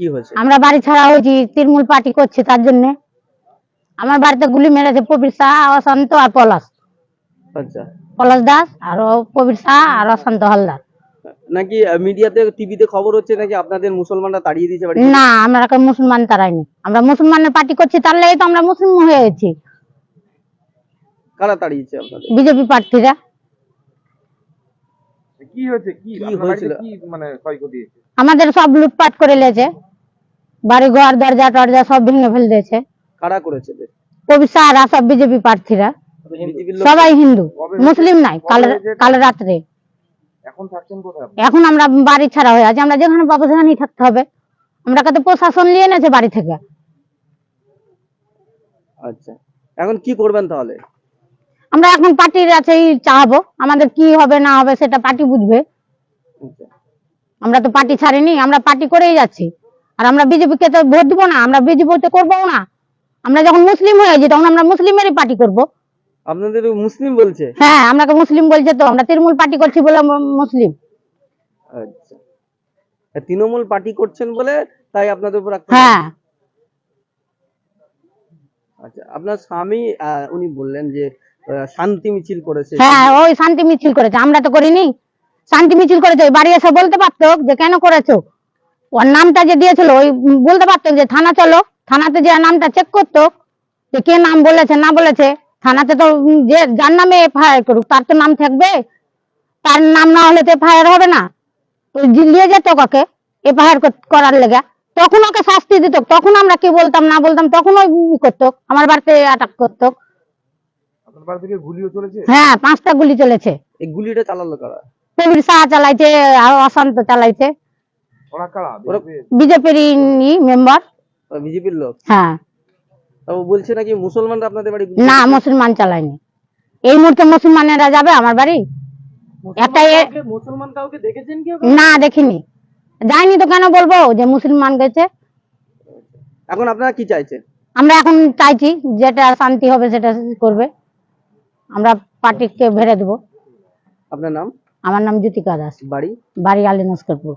কি হয়েছে? আমরা বাড়ি ছাড়া হয়েছি তৃণমূল পার্টি করছে তার জন্য। আমার বাড়িতে গুলি মেরেছে প্রবীর শাহ অশান্ত আর পলাশ। আচ্ছা। পলাশ দাস আর প্রবীর শাহ আর অশান্ত হালদার। নাকি মিডিয়াতে টিভিতে খবর হচ্ছে নাকি আপনাদের মুসলমানরা তাড়িয়ে দিয়েছে বাড়ি? না আমরা এখন মুসলমান তারাইনি আমরা মুসলমানের পার্টি করছি তার লাগে তো আমরা মুসলিম হয়ে গেছি কারা তাড়িয়েছে আপনাদের? বিজেপি প্রার্থীরা। কি হয়েছে? কি কি হয়েছিল? কি মানে ক্ষয়ক্ষতি আমাদের সব লুটপাট করে লেছে বাড়ি ঘর দরজা টরজা সব ভেঙে ফেল দিয়েছে। কারা করেছে? প্রবীর শাহরা সব বিজেপি প্রার্থীরা। সবাই হিন্দু। মুসলিম নাই কাল কবে রাত্রে। এখন আমরা বাড়ি ছাড়া হয়ে আছি আমরা যেখানে পাবো সেখানেই থাকতে হবে। আমরা কাছে প্রশাসন নিয়ে এনেছে বাড়ি থেকে? আচ্ছা। এখন কি করবেন তাহলে? আমরা এখন পার্টির কাছেই চাহাবো আমাদের কি হবে না হবে সেটা পার্টি বুঝবে। আচ্ছা। আমরা তো পার্টি ছাড়িনি আমরা পার্টি করেই যাচ্ছি। আর আমরা বিজেপিকে তো ভোট দিব না আমরা বিজেপি তো করব না। আমরা যখন মুসলিম হয়ে যাই তখন আমরা মুসলিমেরই পার্টি করব। আপনাদের মুসলিম বলছে? হ্যাঁ আমরাকে মুসলিম বলছে তো আমরা তৃণমূল পার্টি করছি বলে মুসলিম। আচ্ছা। তৃণমূল পার্টি করছেন বলে তাই আপনাদের উপর হ্যাঁ। আচ্ছা আপনার স্বামী উনি বললেন যে শান্তি মিছিল করেছে। হ্যাঁ ওই শান্তি মিছিল করেছে আমরা তো করিনি। শান্তি মিছিল করেছে বাড়ি এসে বলতে পারতো যে কেন করেছ? ওর নামটা যে দিয়েছিল ওই বলতে পারতো যে থানা চলো থানাতে যে নামটা চেক করতো যে কে নাম বলেছে না বলেছে থানাতে তো যে যার নামে এফআইআর করুক তার তো নাম থাকবে। তার নাম না হলে তো এফআইআর হবে না। তো নিয়ে যেত কাকে এফআইআর করার লেগে। তখন ওকে শাস্তি দিত তখন আমরা কি বলতাম না বলতাম তখন ওই ই করতো আমার বাড়িতে অ্যাটাক করতো। আপনার বাড়ি থেকে গুলিও চলেছে? হ্যাঁ পাঁচটা গুলি চলেছে। এই গুলিটা চালালো কারা? শাহ চালাইছে আর অশান্ত চালাইছে ওরা কারা ওরা- BJP? বিজেপির? মেম্বার। বিজেপির লোক? হ্যাঁ। বলছে নাকি মুসলমানরা আপনাদের বাড়ি না মুসলমান চালায়নি। এই মুহূর্তে মুসলমানেরা যাবে আমার বাড়ি? একটা মুসলমান কাউকে দেখেছেন কি না দেখিনি। যাইনি তো কেন বলব? যে মুসলমান গেছে। এখন আপনারা কি চাইছেন? আমরা এখন চাইছি যেটা শান্তি হবে সেটা করবে। আমরা পার্টিকে ভেড়ে দেবো। আপনার নাম? আমার নাম জ্যোতিকা দাস। বাড়ি? বাড়ি আলী নস্করপুর।